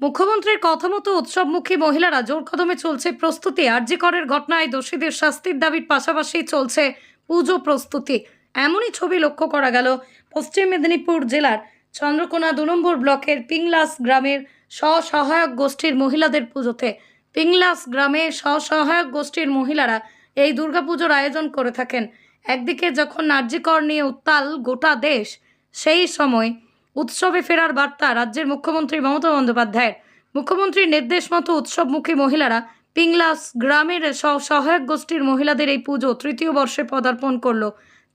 মুখ্যমন্ত্রীর কথা মতো উৎসবমুখী মহিলারা জোর কদমে চলছে প্রস্তুতি। আরজি করের ঘটনায় দোষীদের শাস্তির দাবির পাশাপাশি চলছে পুজো প্রস্তুতি। এমনই ছবি লক্ষ্য করা গেল পশ্চিম মেদিনীপুর জেলার চন্দ্রকোনা দু নম্বর ব্লকের পিংলাস গ্রামের স্বসহায়ক গোষ্ঠীর মহিলাদের পুজোতে। পিংলাস গ্রামে স্বসহায়ক গোষ্ঠীর মহিলারা এই দুর্গাপুজোর আয়োজন করে থাকেন। একদিকে যখন নার্জিকর নিয়ে উত্তাল গোটা দেশ, সেই সময় উৎসবে ফেরার বার্তা রাজ্যের মুখ্যমন্ত্রী মমতা বন্দ্যোপাধ্যায়ের। মুখ্যমন্ত্রীর নির্দেশ মতো উৎসবমুখী মহিলারা পিংলাস গ্রামের সহায়ক গোষ্ঠীর মহিলাদের এই পুজো তৃতীয় বর্ষে পদার্পণ করল।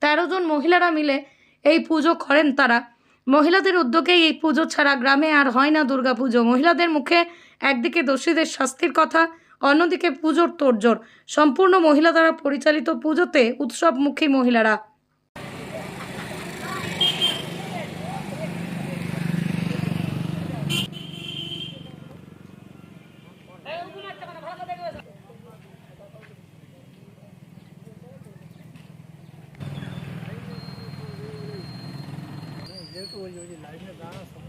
তেরো জন মহিলারা মিলে এই পুজো করেন তারা। মহিলাদের উদ্যোগেই এই পুজো ছাড়া গ্রামে আর হয় না দুর্গাপুজো। মহিলাদের মুখে একদিকে দোষীদের শাস্তির কথা, অন্যদিকে পুজোর তোড়জোড়। সম্পূর্ণ মহিলা দ্বারা পরিচালিত পুজোতে উৎসবমুখী মহিলারা ওই ওই লাইনে দাঁড়া সব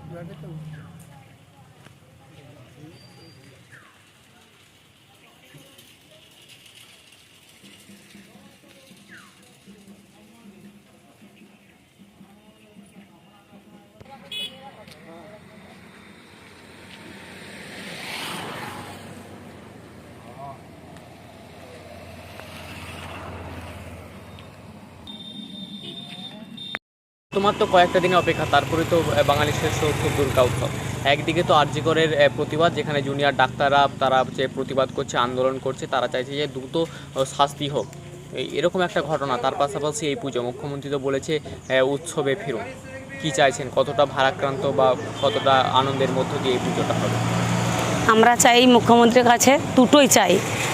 তোমার তো কয়েকটা দিনের অপেক্ষা, তারপরে তো বাঙালির শ্রেষ্ঠ উৎসব দুর্গা উৎসব। একদিকে তো আরজিকরের প্রতিবাদ, যেখানে জুনিয়র ডাক্তাররা, তারা যে প্রতিবাদ করছে, আন্দোলন করছে, তারা চাইছে যে দ্রুত শাস্তি হোক। এরকম একটা ঘটনা, তার পাশাপাশি এই পুজো। মুখ্যমন্ত্রী তো বলেছে উৎসবে ফিরুন। কি চাইছেন? কতটা ভারাক্রান্ত বা কতটা আনন্দের মধ্য দিয়ে এই পুজোটা হবে? আমরা চাই মুখ্যমন্ত্রীর কাছে দুটোই চাই।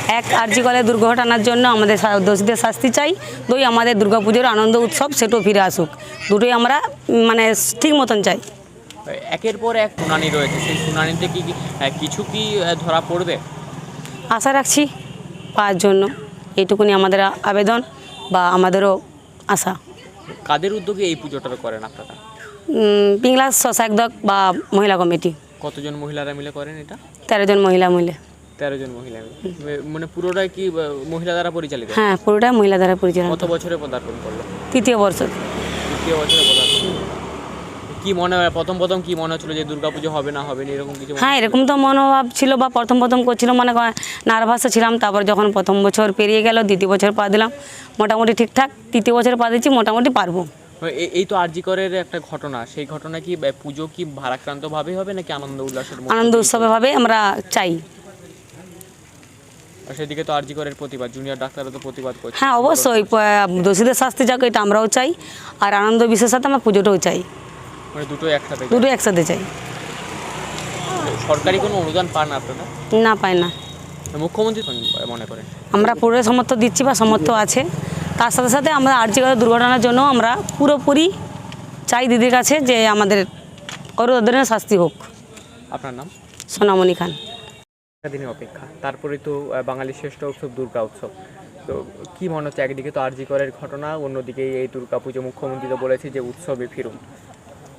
এক আর্যিকলের দুর্ঘটনার জন্য আমাদের দোষীদের শাস্তি চাই। দুই আমাদের দুর্গাপুজোর আনন্দ উৎসব সেটাও ফিরে আসুক। দুটোই আমরা মানে ঠিক মতন চাই। একের পর এক শুনানি রয়েছে। সেই শুনানিতে কি কিছু কি ধরা পড়বে? আশা রাখছি পাওয়ার জন্য। এইটুকুনি আমাদের আবেদন বা আমাদেরও আশা। কাদের উদ্যোগে এই পুজোটা করেন আপনারা? পিংলা দল বা মহিলা কমিটি। কতজন মহিলারা মিলে করেন এটা? তেরো জন মহিলা মিলে। তেরো জন মহিলা মানে পুরোটাই কি মহিলা দ্বারা পরিচালিত? হ্যাঁ পুরোটা মহিলা দ্বারা পরিচালনা কত বছরে পদার্পণ করল? তৃতীয় বর্ষ। তৃতীয় বছরে পদার্পণ কি মনে হয় প্রথম প্রথম কি মনে হচ্ছিল যে দুর্গাপুজো হবে না হবে না এরকম কিছু হ্যাঁ এরকম তো মনোভাব ছিল বা প্রথম প্রথম করছিল মানে নার্ভাসও ছিলাম। তারপর যখন প্রথম বছর পেরিয়ে গেল দ্বিতীয় বছর পা দিলাম। মোটামুটি ঠিকঠাক তৃতীয় বছর পা দিচ্ছি মোটামুটি পারব। এই তো আরজিকরের একটা ঘটনা। সেই ঘটনা কি পুজো কি ভারাক্রান্ত ভাবে হবে নাকি আনন্দ উল্লাসের আনন্দ দিয়ে উৎসবেভাবে আমরা চাই। সেদিকে তো আরজিকরের প্রতিবাদ জুনিয়র ডাক্তাররা তো প্রতিবাদ করছে। হ্যাঁ অবশ্যই দোষীদের শাস্তি যাক এটা আমরাও চাই। আর আনন্দ বিশেষ সাথে আমরা পুজোটাও চাই। মানে দুটো একসাথে দুটো একসাথে চাই। সরকারি কোনো অনুদান পান আপনারা? না পাই না। মুখ্যমন্ত্রী মনে করেন? আমরা পুরো সমর্থ দিচ্ছি বা সমর্থ আছে। তার সাথে সাথে আমরা আর্যিকর দুর্ঘটনার জন্য আমরা পুরোপুরি চাই দিদির কাছে যে আমাদের ধরনের শাস্তি হোক। আপনার নাম? সোনামণি খান। দিনের অপেক্ষা। তারপরে তো বাঙালি বাঙালির শ্রেষ্ঠ উৎসব দুর্গা উৎসব। তো কি মনে হচ্ছে, একদিকে তো আরজি করের ঘটনা, অন্যদিকে এই দুর্গা পুজো, মুখ্যমন্ত্রী তো বলেছে যে উৎসবে ফিরুন।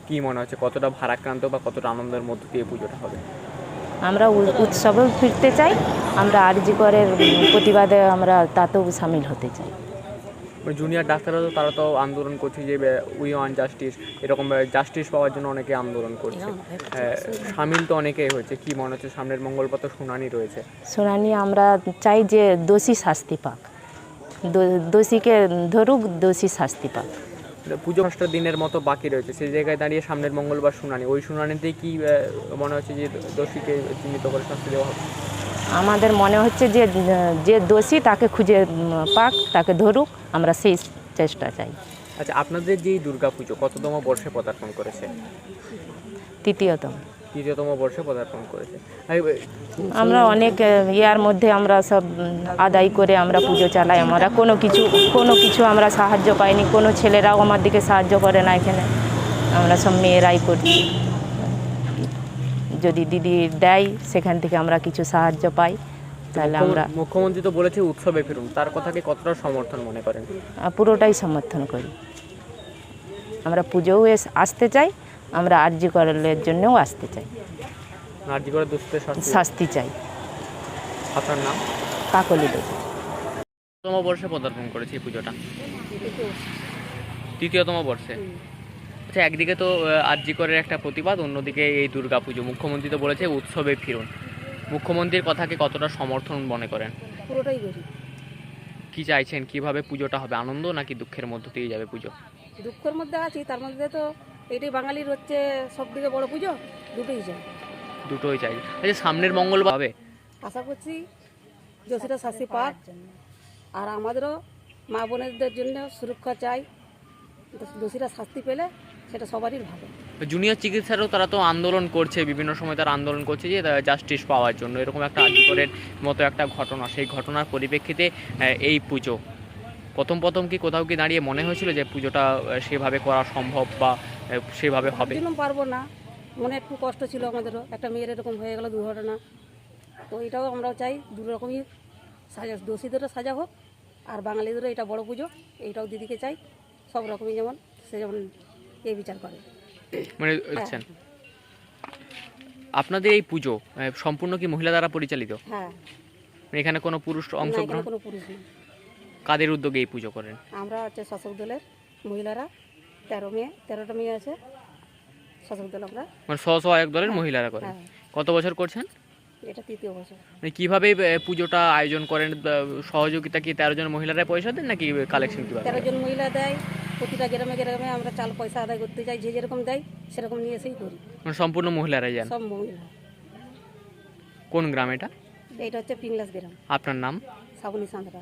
কি মনে হচ্ছে, কতটা ভারাক্রান্ত বা কতটা আনন্দের মধ্য দিয়ে পুজোটা হবে? আমরা উৎসবে ফিরতে চাই, আমরা আরজি করের প্রতিবাদে আমরা তাতেও সামিল হতে চাই। জুনিয়র ডাক্তাররা তো তারা তো আন্দোলন করছে যে উই ওয়ান জাস্টিস এরকম জাস্টিস পাওয়ার জন্য অনেকে আন্দোলন করছে। সামিল তো অনেকেই হয়েছে কি মনে হচ্ছে সামনের মঙ্গলবার তো শুনানি রয়েছে। শুনানি আমরা চাই যে দোষী শাস্তি পাক। দোষীকে ধরুক দোষী শাস্তি পাক। পুজো পাঁচটা দিনের মতো বাকি রয়েছে সেই জায়গায় দাঁড়িয়ে সামনের মঙ্গলবার শুনানি। ওই শুনানিতেই কি মনে হচ্ছে যে দোষীকে চিহ্নিত করে শাস্তি দেওয়া হবে? আমাদের মনে হচ্ছে যে যে দোষী তাকে খুঁজে পাক তাকে ধরুক আমরা সেই চেষ্টা চাই। আচ্ছা আপনাদের যে দুর্গা পুজো কততম বর্ষে পদার্পণ করেছে? তৃতীয়তম। তৃতীয়তম বর্ষে পদার্পণ করেছে। আমরা অনেক ইয়ার মধ্যে আমরা সব আদায় করে আমরা পুজো চালাই আমরা। কোনো কিছু কোনো কিছু আমরা সাহায্য পাইনি। কোনো ছেলেরাও আমার দিকে সাহায্য করে না এখানে। আমরা সব মেয়েরাই করছি। যদি দিদি দেয় সেখান থেকে আমরা কিছু সাহায্য পাই তাহলে আমরা মুখ্যমন্ত্রী তো বলেছে উৎসবে ফিরুন তার কথাকে কতটা সমর্থন মনে করেন? পুরোটাই সমর্থন করি। আমরা পুজোও এস- আসতে চাই আমরা আর্জি করার জন্যও আসতে চাই। আরজি করে দোষীদের শাস্তি চাই। আপনার নাম? কাকলি দেবী তম বর্ষে পদার্পণ করেছে পুজোটা। তৃতীয়তম বর্ষে। আচ্ছা একদিকে তো আরজি করের একটা প্রতিবাদ অন্যদিকে এই দুর্গা পুজো মুখ্যমন্ত্রী তো বলেছে উৎসবে ফিরুন। মুখ্যমন্ত্রীর কথাকে কতটা সমর্থন মনে করেন? পুরোটাই করি কি চাইছেন? কীভাবে পুজোটা হবে? আনন্দ নাকি দুঃখের মধ্য দিয়ে যাবে পুজো? দুঃখের মধ্যে আছি তার মধ্যে তো এটাই বাঙালির হচ্ছে সব থেকে বড় পুজো দুটোই চাই। দুটোই চাই। আচ্ছা সামনের মঙ্গলবার হবে? আশা করছি দোষীরা শাস্তি পাক আর আমাদেরও মা বোনেদের জন্য সুরক্ষা চাই। দোষীরা শাস্তি পেলে সেটা সবারই ভালো। জুনিয়র চিকিৎসারও তারা তো আন্দোলন করছে বিভিন্ন সময় তারা আন্দোলন করছে যে জাস্টিস পাওয়ার জন্য। এরকম একটা আর্যিকরের মতো একটা ঘটনা। সেই ঘটনার পরিপ্রেক্ষিতে এই পুজো। প্রথম প্রথম কি কোথাও কি দাঁড়িয়ে মনে হয়েছিল যে পুজোটা সেভাবে করা সম্ভব বা সেভাবে হবে? পারব না। মনে একটু কষ্ট ছিল আমাদেরও। একটা মেয়ের এরকম হয়ে গেল দুর্ঘটনা। তো এটাও আমরাও চাই দু রকমই সাজা দোষীদেরও সাজা হোক আর বাঙালিদেরও এটা বড় পুজো। এইটাও দিদিকে চাই। সব রকমই যেমন সে যেমন এই বিচার করে? মানে আচ্ছা। আপনাদের এই পুজো সম্পূর্ণ কি মহিলা দ্বারা পরিচালিত? হ্যাঁ। মানে এখানে কোনো পুরুষ অংশগ্রহণ? কোনো পুরুষ নেই। কাদের উদ্যোগে এই পুজো করেন? আমরা হচ্ছে শাসক দলের মহিলারা তেরো মেয়ে তেরোটা মেয়ে আছে শাসক দল আমরা। মানে স্ব স্ব এক দলের মহিলারা করেন? হ্যাঁ। কত বছর করছেন? এটা তৃতীয় বছর। মানে কীভাবে পুজোটা আয়োজন করেন? সহযোগিতা কি তেরো জন মহিলারা পয়সা দেন নাকি কালেকশন কীভাবে? তেরো জন মহিলা দেয় প্রতিটা গ্রামে গ্রামে আমরা চাল পয়সা আদায় করতে যাই যে যেরকম দেয় সেরকম নিয়ে এসেই করি। মানে সম্পূর্ণ মহিলারাই যান? সব মহিলা। কোন গ্রাম এটা? এটা হচ্ছে পিংলাস গ্রাম। আপনার নাম? শ্রাবণী সাঁতরা।